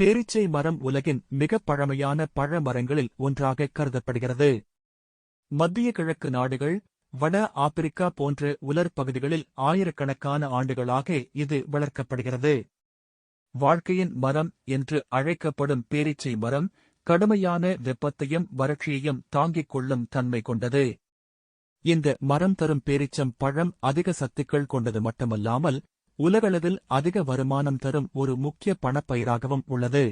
பேரீச்சை மரம் உலகின் மிகப் பழமையான பழ மரங்களில் ஒன்றாக கருதப்படுகிறது. மத்திய கிழக்கு நாடுகள் வட ஆப்பிரிக்கா போன்ற உலர் பகுதிகளில் ஆயிரக்கணக்கான ஆண்டுகளாக இது வளர்க்கப்படுகிறது. வாழ்க்கையின் மரம் என்று அழைக்கப்படும் பேரீச்சை மரம் கடுமையான வெப்பத்தையும் வறட்சியையும் தாங்கிக் கொள்ளும் தன்மை கொண்டது. இந்த மரம் தரும் பேரிச்சம் பழம் அதிக சத்துக்கள் கொண்டது மட்டுமல்லாமல் உலகளவில் அதிக வருமானம் தரும் ஒரு முக்கிய பணப்பயிராகவும் உள்ளது.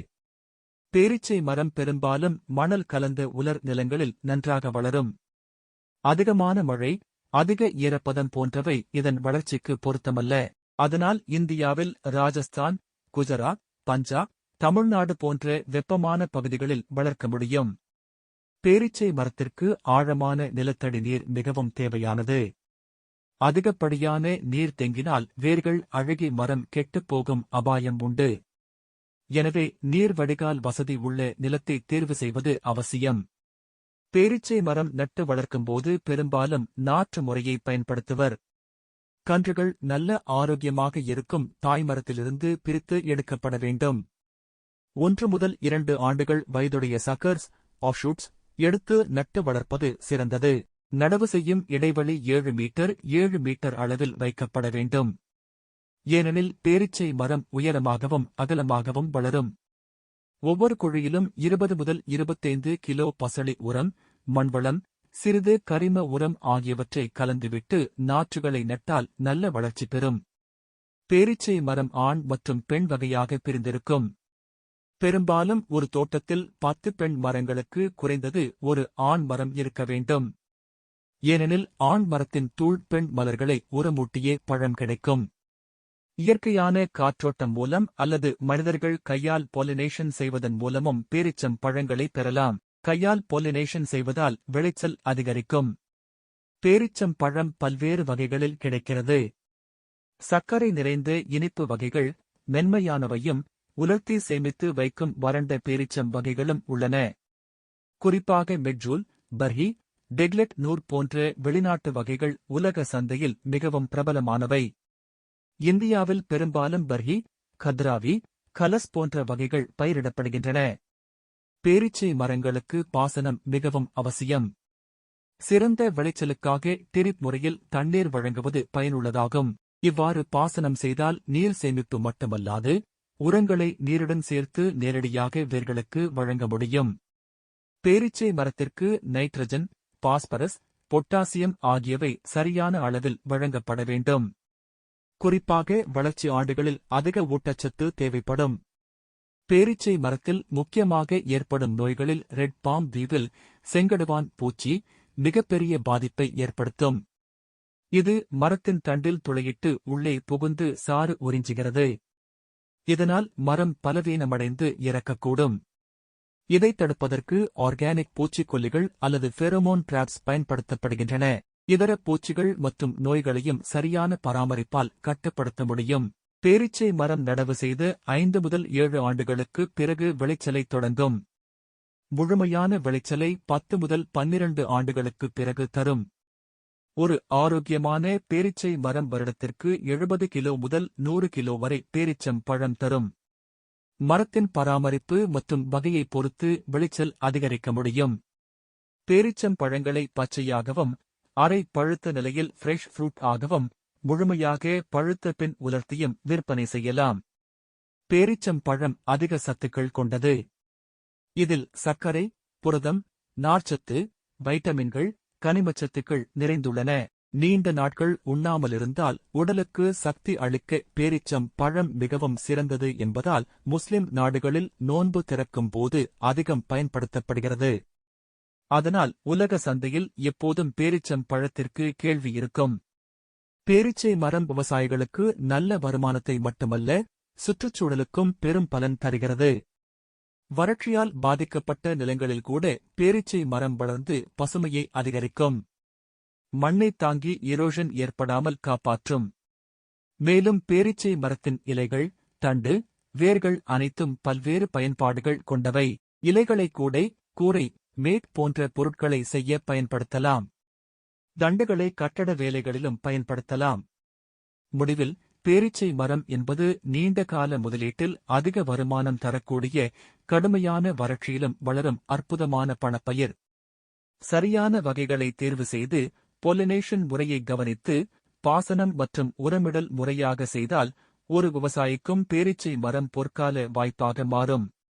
பேரீச்சை மரம் பெரும்பாலும் மணல் கலந்த உலர் நிலங்களில் நன்றாக வளரும். அதிகமான மழை அதிக ஈரப்பதம் போன்றவை இதன் வளர்ச்சிக்கு பொருத்தமல்ல. அதனால் இந்தியாவில் ராஜஸ்தான் குஜராத் பஞ்சாப் தமிழ்நாடு போன்ற வெப்பமான பகுதிகளில் வளர்க்க முடியும். பேரீச்சை மரத்திற்கு ஆழமான நிலத்தடி நீர் மிகவும் தேவையானது. அதிகப்படியான நீர் தேங்கினால் வேர்கள் அழுகி மரம் கெட்டுப் போகும் அபாயம் உண்டு. எனவே நீர் வடிகால் வசதி உள்ள நிலத்தை தேர்வு செய்வது அவசியம். பேரிச்சை மரம் நட்டு வளர்க்கும்போது பெரும்பாலும் நாற்று முறையை பயன்படுத்துவர். கன்றுகள் நல்ல ஆரோக்கியமாக இருக்கும் தாய்மரத்திலிருந்து பிரித்து எடுக்கப்பட வேண்டும். ஒன்று முதல் இரண்டு ஆண்டுகள் வயதுடைய சக்கர்ஸ் ஆஃப்ஷூட்ஸ் எடுத்து நட்டு வளர்ப்பது சிறந்தது. நடவு செய்யும் இடைவெளி ஏழு மீட்டர் ஏழு மீட்டர் அளவில் வைக்கப்பட வேண்டும். ஏனெனில் பேரிச்சை மரம் உயரமாகவும் அகலமாகவும் வளரும். ஒவ்வொரு குழியிலும் இருபது முதல் இருபத்தைந்து கிலோ பசளி உரம் மண்வளம் சிறிது கரிம உரம் ஆகியவற்றை கலந்துவிட்டு நாற்றுகளை நட்டால் நல்ல வளர்ச்சி பெறும். பேரிச்சை மரம் ஆண் மற்றும் பெண் வகையாக பிரிந்திருக்கும். பெரும்பாலும் ஒரு தோட்டத்தில் பத்து பெண் மரங்களுக்கு குறைந்தது ஒரு ஆண் மரம் இருக்க வேண்டும். ஏனெனில் ஆண் மரத்தின் தூள் பெண் மலர்களை உரமூட்டியே பழம் கிடைக்கும். இயற்கையான காற்றோட்டம் மூலம் அல்லது மனிதர்கள் கையால் பாலினேஷன் செய்வதன் மூலமும் பேரிச்சம் பழங்களை பெறலாம். கையால் பாலினேஷன் செய்வதால் விளைச்சல் அதிகரிக்கும். பேரிச்சம் பழம் பல்வேறு வகைகளில் கிடைக்கிறது. சர்க்கரை நிறைந்த இனிப்பு வகைகள் மென்மையானவையும் உலர்த்தி சேமித்து வைக்கும் வறண்ட பேரிச்சம் வகைகளும் உள்ளன. குறிப்பாக மெட்ஜூல் பர்ஹி டெக்லெட் நூர் போன்ற வெளிநாட்டு வகைகள் உலக சந்தையில் மிகவும் பிரபலமானவை. இந்தியாவில் பெரும்பாலும் பர்ஹி கத்ராவி கலஸ் போன்ற வகைகள் பயிரிடப்படுகின்றன. பேரிச்சை மரங்களுக்கு பாசனம் மிகவும் அவசியம். சிறந்த விளைச்சலுக்காக டிரிப் முறையில் தண்ணீர் வழங்குவது பயனுள்ளதாகும். இவ்வாறு பாசனம் செய்தால் நீர் சேமிப்பு மட்டுமல்லாது உரங்களை நீருடன் சேர்த்து நேரடியாக வேர்களுக்கு வழங்க முடியும். பேரிச்சை மரத்திற்கு நைட்ரஜன் பாஸ்பரஸ் பொட்டாசியம் ஆகியவை சரியான அளவில் வழங்கப்பட வேண்டும். குறிப்பாக வளர்ச்சி ஆண்டுகளில் அதிக ஊட்டச்சத்து தேவைப்படும். பேரிச்சை மரத்தில் முக்கியமாக ஏற்படும் நோய்களில் ரெட் பாம் தீவில் செங்கடுவான் பூச்சி மிகப்பெரிய பாதிப்பை ஏற்படுத்தும். இது மரத்தின் தண்டில் துளையிட்டு உள்ளே புகுந்து சாறு உறிஞ்சுகிறது. இதனால் மரம் பலவீனமடைந்து இறக்கக்கூடும். இதைத் தடுப்பதற்கு ஆர்கானிக் பூச்சிக்கொல்லிகள் அல்லது ஃபெரோமோன் டிராப்ஸ் பயன்படுத்தப்படுகின்றன. இதர பூச்சிகள் மற்றும் நோய்களையும் சரியான பராமரிப்பால் கட்டுப்படுத்த முடியும். பேரிச்சை மரம் நடவு செய்து ஐந்து முதல் ஏழு ஆண்டுகளுக்கு பிறகு விளைச்சலை தொடங்கும். முழுமையான விளைச்சலை பத்து முதல் பன்னிரண்டு ஆண்டுகளுக்கு பிறகு தரும். ஒரு ஆரோக்கியமான பேரீச்சை மரம் வருடத்திற்கு எழுபது கிலோ முதல் நூறு கிலோ வரை பேரிச்சம் பழம் தரும். மரத்தின் பராமரிப்பு மற்றும் வகையைப் பொறுத்து விளைச்சல் அதிகரிக்க முடியும். பேரிச்சம் பழங்களை பச்சையாகவும் அரை பழுத்த நிலையில் ஃப்ரெஷ் ஃப்ரூட் ஆகவும் முழுமையாக பழுத்த பின் உலர்த்தியும் விற்பனை செய்யலாம். பேரிச்சம் பழம் அதிக சத்துக்கள் கொண்டது. இதில் சர்க்கரை புரதம் நார்ச்சத்து வைட்டமின்கள் கனிமச்சத்துக்கள் நிறைந்துள்ளன. நீண்ட நாட்கள் உண்ணாமலிருந்தால் உடலுக்கு சக்தி அளிக்க பேரிச்சம் பழம் மிகவும் சிறந்தது என்பதால் முஸ்லிம் நாடுகளில் நோன்பு திறக்கும் போது அதிகம் பயன்படுத்தப்படுகிறது. அதனால் உலக சந்தையில் எப்போதும் பேரிச்சம் பழத்திற்கு கேள்வி இருக்கும். பேரிச்சை மரம் விவசாயிகளுக்கு நல்ல வருமானத்தை மட்டுமல்ல சுற்றுச்சூழலுக்கும் பெரும் பலன் தருகிறது. வறட்சியால் பாதிக்கப்பட்ட நிலங்களில் கூட பேரிச்சை மரம் வளர்ந்து பசுமையை அதிகரிக்கும். மண்ணை தாங்கி இரோஷன் ஏற்படாமல் காப்பாற்றும். மேலும் பேரிச்சை மரத்தின் இலைகள் தண்டு வேர்கள் அனைத்தும் பல்வேறு பயன்பாடுகள் கொண்டவை. இலைகளை கூடை கூரை மேட் போன்ற பொருட்களை செய்ய பயன்படுத்தலாம். தண்டுகளை கட்டட வேலைகளிலும் பயன்படுத்தலாம். முடிவில் பேரீச்சை மரம் என்பது நீண்ட கால முதலீட்டில் அதிக வருமானம் தரக்கூடிய கடுமையான வறட்சியிலும் வளரும் அற்புதமான பணப்பயிர். சரியான வகைகளை தேர்வு செய்து பொலினேஷன் முறையை கவனித்து பாசனம் மற்றும் உரமிடல் முறையாக செய்தால் ஒரு விவசாயிக்கும் பேரீச்சை மரம் பொற்கால வாய்ப்பாக மாறும்.